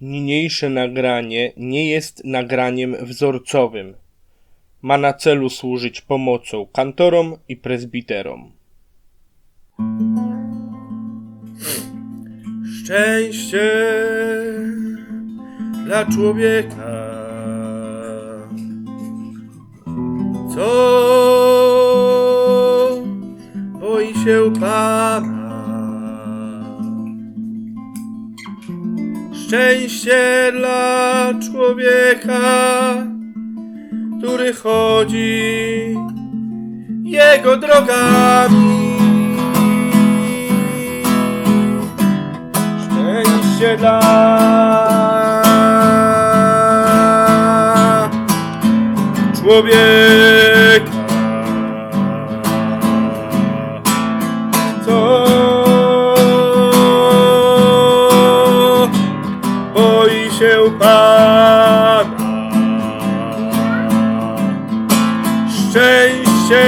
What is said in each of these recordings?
Niniejsze nagranie nie jest nagraniem wzorcowym. Ma na celu służyć pomocą kantorom i prezbiterom. Szczęście dla człowieka, co boi się Pana. Szczęście dla człowieka, który chodzi jego drogami. Szczęście dla człowieka, Pana. Szczęście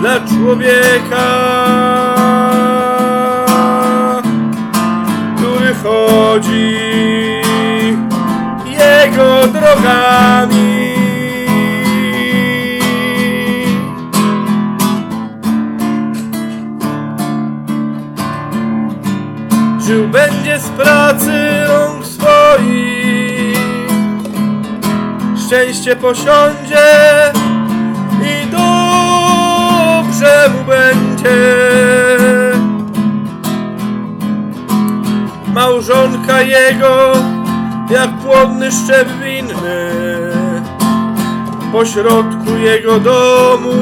dla człowieka, który chodzi jego drogami. Będzie z pracy rąk swoich, szczęście posiądzie i dobrze mu będzie. Małżonka jego jak płodny szczep winny po środku jego domu.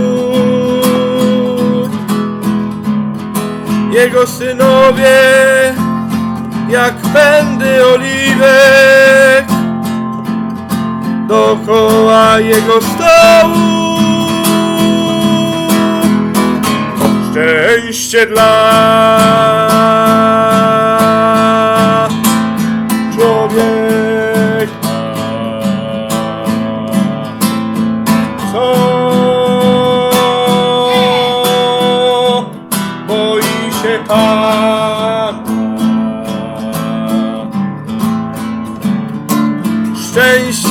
Jego synowie jak pędy oliwek dookoła jego stołu. Szczęście dla człowieka, co boi się Pana.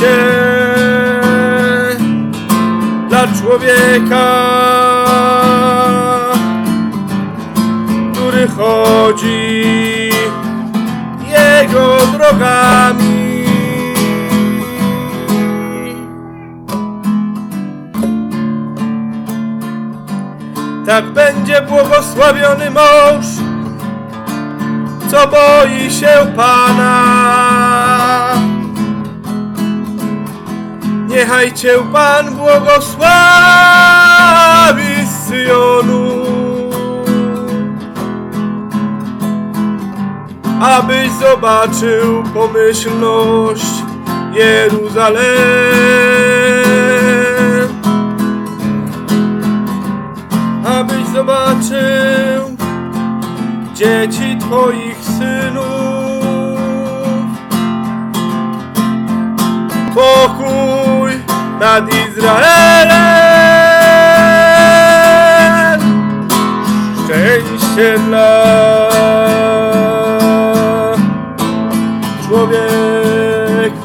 Szczęście dla człowieka, który chodzi jego drogami. Tak będzie błogosławiony mąż, co boi się Pana. Niechaj Cię Pan błogosławi z Syjonu. abyś zobaczył pomyślność Jeruzalem. Abyś zobaczył dzieci Twoich synów. Pokój nad Izraelem. Szczęście dla człowieka,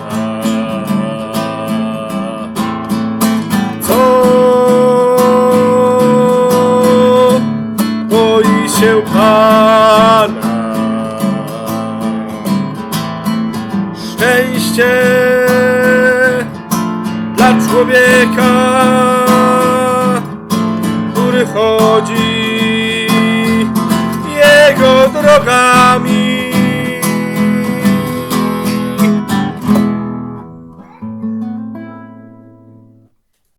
co boi się Pana. Szczęście dla człowieka, który chodzi jego drogami.